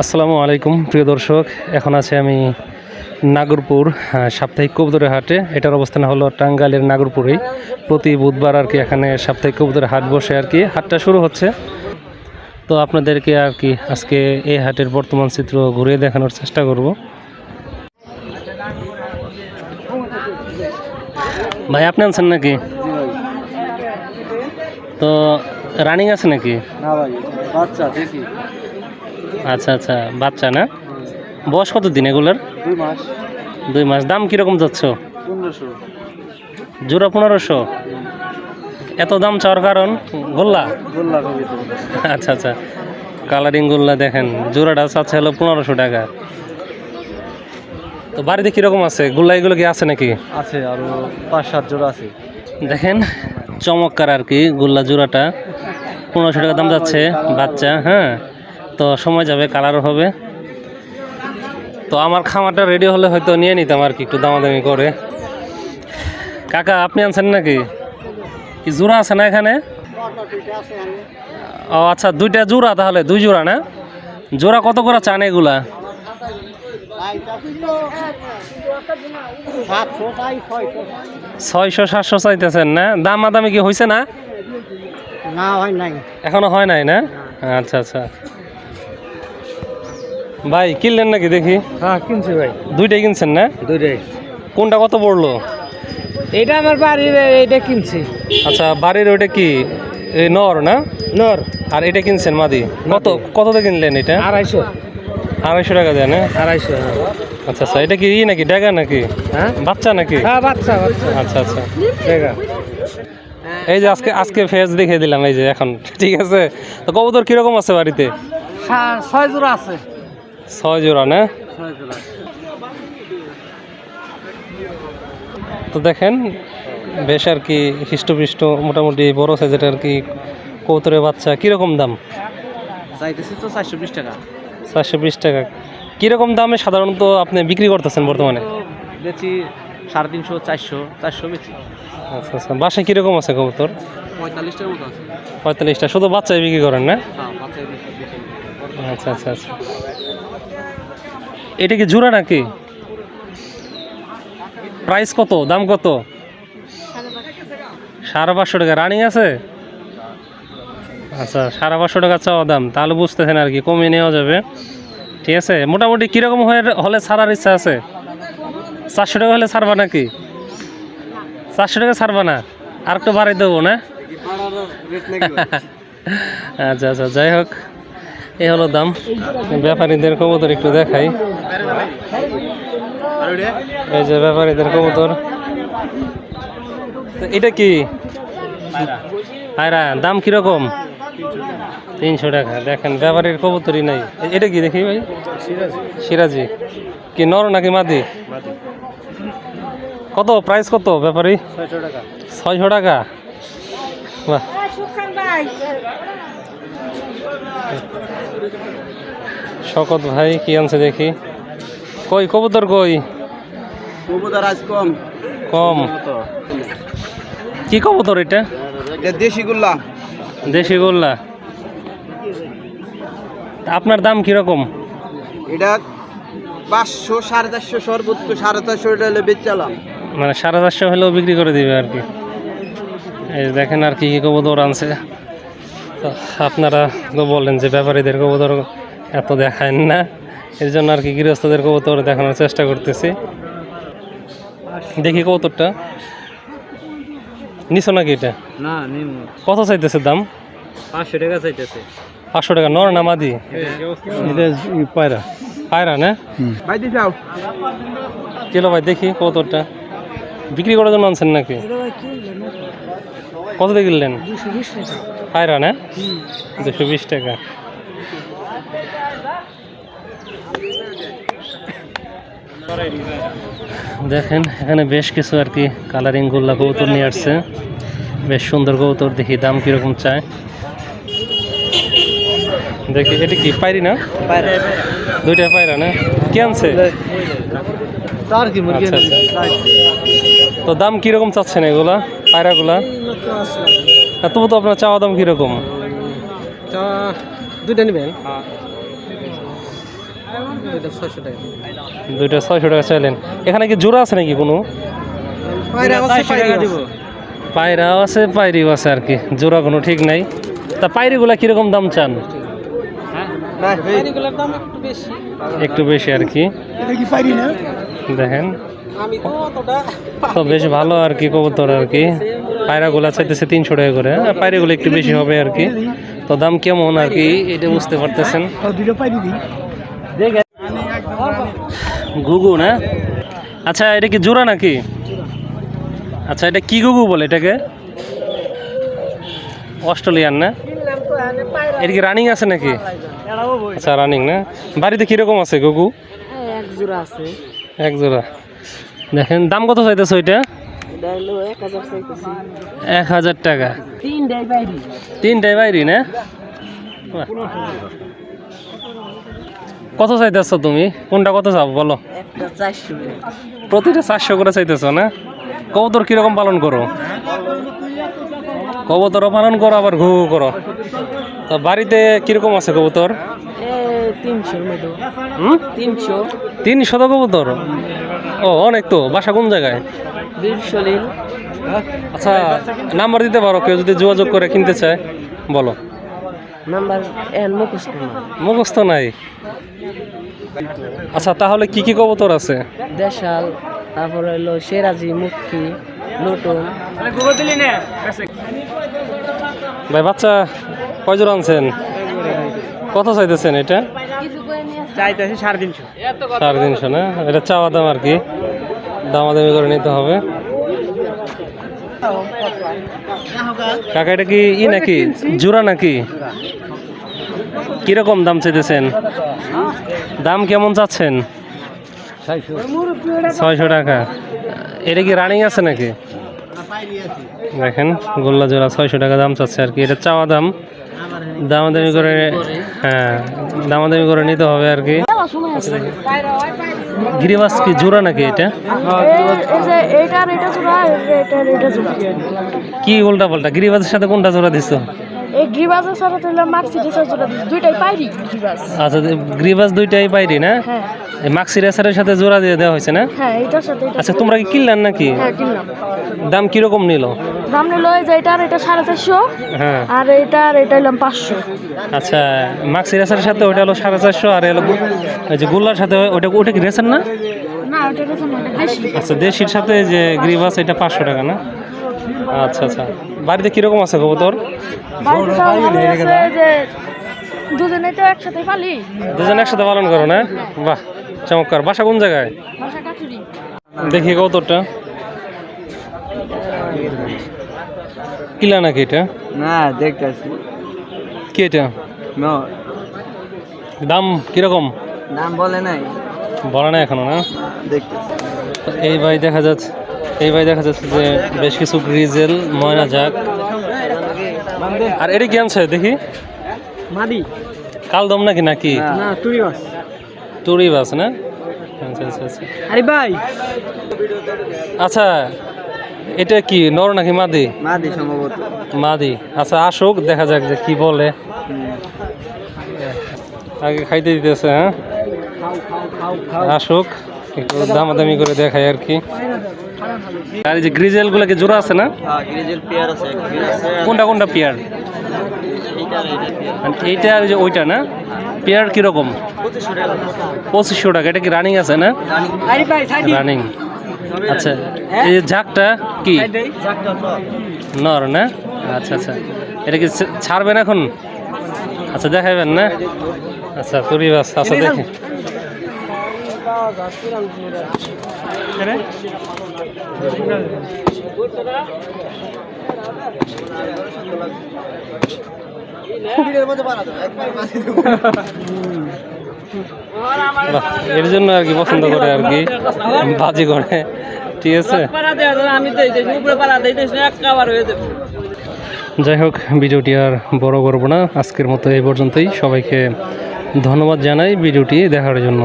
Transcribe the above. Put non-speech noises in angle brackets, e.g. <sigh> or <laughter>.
আসসালামু আলাইকুম, প্রিয় দর্শক। এখন আছে আমি নাগরপুর সাপ্তাহিক কবুতরের হাটে। এটার অবস্থান হলো টাঙ্গাইলের নাগরপুরেই প্রতি বুধবার আর কি এখানে সাপ্তাহিক কবুতরের হাট বসে আর কি। হাটটা শুরু হচ্ছে। তো আপনাদেরকে আর কি আজকে এই হাটের বর্তমান চিত্র ঘুরিয়ে দেখানোর চেষ্টা করব। ভাই আপনি আনছেন নাকি? তো রানিং আছে নাকি? আচ্ছা আচ্ছা বাচ্চা না? বয়স কত দিন এগুলোর? দুই মাস। দাম কীরকম যাচ্ছ? জোড়া পনেরোশো? এত দাম চাওয়ার কারণ? গোল্লা? আচ্ছা আচ্ছা। কালারিং গোল্লা দেখেন জোড়াটা চাচ্ছে হলো পনেরোশো টাকা। তো বাড়িতে কীরকম আছে? গোল্লা এগুলো কি আছে নাকি? আছে আরও পাঁচ সাত জোড়া আছে। দেখেন চমৎকার আর কি গুল্লা জোড়াটা। পনেরোশো টাকা দাম যাচ্ছে বাচ্চা হ্যাঁ? তো সময় যাবে কালারও হবে। তো আমার খামারটা রেডি হলে হয়তো নিয়ে নিতাম আর কি একটু দামাদামি করে। কাকা আপনি আনছেন নাকি? কি জোড়া আছে না এখানে? ও আচ্ছা দুইটা জোড়া তাহলে দুই জোড়া না? জোড়া কত করে চান এগুলা? ছয়শো সাতশো চাইতেছেন না? দাম আদামি কি হয়েছে না? না হয় নাই। এখনও হয় নাই না? আচ্ছা আচ্ছা। ভাই কিনলেন নাকি দেখি? হ্যাঁ কিনছি ভাই। দুইটাই কিনছেন না? দুইটাই। কোনটা কত পড়ল? এটা আমার বাড়ির এটা কিনছি। আচ্ছা বাড়ির ওইটা কি? এই নর না? নর। আর এটা কিনছেন মাদি। কত কততে কিনলেন এটা? আড়াইশো। আড়াইশো টাকা দেয় না আড়াইশো আচ্ছা আচ্ছা এটা কি ই নাকি ড্যাগা নাকি? হ্যাঁ? বাচ্চা নাকি? হ্যাঁ বাচ্চা আচ্ছা আচ্ছা। দেখা এই যে আজকে আজকে ফেস দেখে দিলাম এই যে এখন ঠিক আছে? তো কবুতর কীরকম আছে বাড়িতে? ছয় জোড়া আছে। ছয় জোড়া না? তো দেখেন বেশ আর কি হৃষ্টপৃষ্ট মোটামুটি বড় সাইজের আর কি কৌতরের বাচ্চা কীরকম দাম? চাইতেছি তো চারশো বিশ টাকা। চারশো বিশ টাকা। কীরকম দামে সাধারণত আপনি বিক্রি করতেছেন বর্তমানে? বেচি সাড়ে তিনশো চারশো চারশো বেচি। আচ্ছা আচ্ছা। বাসায় কীরকম আছে কবুতর? পঁয়তাল্লিশটার মতো আছে। পঁয়তাল্লিশটা। শুধু বাচ্চাই বিক্রি করেন না? হ্যাঁ বেশি বেশি আচ্ছা আচ্ছা আচ্ছা। এটা কি জোড়া নাকি? প্রাইস কত? দাম কত? সাড়ে পাঁচশো টাকা। রানিং আছে? আচ্ছা সাড়ে পাঁচশো টাকা চাওয়া দাম, তাহলে বুঝতেছেন আর কি, কমিয়ে নেওয়া যাবে। ঠিক আছে, মোটামুটি কীরকম হয়ে হলে ছাড়ার ইচ্ছা আছে? চারশো টাকা হলে ছাড়বা নাকি? চারশো টাকা ছাড়বা না? আর একটু বাড়াই দেবো, না? <laughs> আচ্ছা আচ্ছা যাই হোক, এই হলো দাম। ব্যাপারীদের কবুতর একটু দেখাই। এই যে ব্যাপারীদের কবুতর। এটা কি? আয়রা দাম কীরকম? তিনশো টাকা। দেখেন ব্যাপারীর কবুতরই নাই। এটা কি দেখি ভাই? সিরাজি। কি নর নাকি মাদি? কত? প্রাইস কত ব্যাপারী? ছয়শো টাকা। বাহ। শকত ভাই কি আনছে দেখি। কই কবুতর কই? কবুতর আজ কম। কম। কি কবুতর এটা? এটা দেশি গুল্লা। দেশি গোল্লা। আপনার দাম কীরকম? এটা পাঁচশো সাড়ে চারশো সর্বোচ্চ সাড়ে চারশো এটা হলে বেচালাম। মানে সাড়ে চারশো হলেও বিক্রি করে দিবে আর কি। এই দেখেন আর কি কি কবুতর আনছে। তো আপনারা তো বললেন যে ব্যাপারীদের কবুতর এত দেখায় না। এর জন্য আর কি গৃহস্থদের কবুতর দেখানোর চেষ্টা করতেছি। দেখি কবুতরটা। নিছো নাকি এটা? না নিম। কত চাইতেছে দাম? পাঁচশো টাকা চাইতেছে। পাঁচশো টাকা নর না মাদি? পায়রা। পায়রা না? ভাই দি যাও। চলো ভাই দেখি কতটা বিক্রি করার জন্য আনছেন নাকি? কত দিয়ে কিনলেন? পায়রা না? দুশো বিশ টাকা। দেখেন এখানে বেশ কিছু আর কি কালারিং গোল্লা কবুতর নিয়ে আসছে। বেশ সুন্দর কবুতর দেখি দাম কীরকম চায়। দেখি এটা কি পাইরি না? দুইটা পায়রা না? কি আনছে? তার কি মুরগি আচ্ছা, আচ্ছা। তো দাম কীরকম চাচ্ছেন এগুলা পায়রাগুলা? তবু তো আপনার চাওয়া দাম কীরকম? দুইটা নেবেন? দুইটা ছয়শো টাকা চাইলেন। এখানে কি জোড়া আছে নাকি কোনো? পায়রা আছে পায়রা দিব পায়রাও আছে পায়রিও আছে আর কি। জোড়া কোনো ঠিক নাই। তা পায়রিগুলা কীরকম দাম চান? একটু বেশি। আর কি। এটা কি পাইরি না? দেখেন। আমি তো বেশ ভালো আর কি কবুতর আর কি। পায়রাগুলা চাইতেছে তিনশো টাকা করে আর পায়রাগুলো একটু বেশি হবে আর কি। তো দাম কেমন আর কি এটা বুঝতে পারতেছেন। দুটো গুগু না? আচ্ছা এটা কি জোড়া নাকি? আচ্ছা এটা কি গুগু বলে এটাকে? অস্ট্রেলিয়ান না? এটা কি রানিং আছে নাকি? আচ্ছা রানিং না? বাড়িতে কীরকম আছে গুগু এক জোড়া আছে। এক জোড়া। দেখেন দাম কত চাইতেছে ওইটা এটা এক হাজার টাকা। তিনটাই বাইরি। না। কত চাইতেছ তুমি? কোনটা কত চাও বলো? প্রতিটা চারশো করে চাইতেছ না? কবুতর কীরকম পালন করো? কবুতরও পালন করো আবার ঘু করো। তা বাড়িতে কীরকম আছে কবুতর? তিনশো। তিন শত কবুতর? ও অনেক তো। বাসা কোন জায়গায়? আচ্ছা নাম্বার দিতে পারো কেউ যদি যোগাযোগ করে কিনতে চায়। বলো। নাম্বার এন মুখস্থ না মুখস্থ নাই? আচ্ছা তাহলে কি কি কবুতর আছে? দেশাল তারপরে হলো সেরাজি মুক্তি লুটন। ভাই বাচ্চা কয় জোড়া আনছেন? কত চাইতেছেন এটা? চাইতেছি সাড়ে তিনশো। সাড়ে তিনশো না? এটা চাওয়া দাম আর কি। দামাদামি করে নিতে হবে। কাকা, এটা কি ই নাকি? জোড়া নাকি? কীরকম দাম চাইতেছেন? দাম কেমন চাচ্ছেন? ছয়শো টাকা। এটা কি রানিং আছে নাকি? দেখেন, গোল্লা জোড়া ছয়শো টাকা দাম চাচ্ছে আর কি। এটা চাওয়া দাম। দামাদামি করে হ্যাঁ দামাদামি করে নিতে হবে আর কি। গিরিবাস কি জোড়া নাকি এটা? কি উল্টা পাল্টা? গিরিবাসের সাথে কোনটা জোড়া গ্রিবাজ আচ্ছা গ্রিবাস দুইটাই পাইরি না? হ্যাঁ। এই মাক্সি রেসারের সাথে জোড়া দিয়ে দেওয়া হয়েছে না? হ্যাঁ আচ্ছা তোমরা কি কিনলেন নাকি? হ্যাঁ দাম কীরকম নিল? দাম নিল যে এটার এটা সাড়ে চারশো। হ্যাঁ। আর এটার এটা নিলাম পাঁচশো। আচ্ছা মাক্সি রেসারের সাথে ওটা হলো সাড়ে চারশো আর গু- ওই যে গোল্লার সাথে ওটা ওটা কি রেসার না? আচ্ছা দেশির সাথে যে গ্রিবাস এটা পাঁচশো টাকা না? আচ্ছা আচ্ছা। বাড়িতে কীরকম আছে কবুতর? আছে দুজনে তো একসাথে পালি। দুজন একসাথে পালন করো না? বাহ চমৎকার। বাসা কোন জায়গায়? দেখি কবুতরটা। কিলা নাকি এটা? না দেখতেছি। কি এটা? না। দাম কীরকম? নাম বলে নাই। বলা না এখনও না? দেখতেছি। এই ভাই দেখা যাচ্ছে এই ভাই দেখা যাচ্ছে যে বেশ কিছু গ্রিজেল ময়না যাক আর এটা কি আনছে দেখি? মাদি। কালদম নাকি নাকি? না। তুই বাস। টুরি বাস না? আচ্ছা আচ্ছা আচ্ছা। আরে ভাই। আচ্ছা এটা কি নর নাকি মাদি? মাদি সম্ভবত। মাদি। আচ্ছা আসুক দেখা যাক যে কি বলে। আগে খাইতে দিতেছে হ্যাঁ? আসুক একটু দামাদামি করে দেখায় আর কি। আর এই যে গ্রিজেলগুলো কি জোড়া আছে না? হ্যাঁ গ্রিজেল পেয়ার আছে আছে। কোনটা কোনটা পেয়ার? এইটা আর যে ওইটা না? পেয়ার কীরকম? পঁচিশশো টাকা। এটা কি রানিং আছে না? আরে ভাই সাইডি রানিং আচ্ছা এই যে ঝাঁকটা কি? নর না? আচ্ছা আচ্ছা। এটা কি ছাড়বেন এখন? আচ্ছা দেখাবেন না? আচ্ছা তুরি বাস আচ্ছা দেখি। বাহ, <laughs> এর জন্য আর কি পছন্দ করে আর কি, বাজি করে। ঠিক আছে? যাই হোক, ভিডিওটি আর বড় করব না। আজকের মতো এই পর্যন্তই। সবাইকে ধন্যবাদ জানাই ভিডিওটি দেখার জন্য।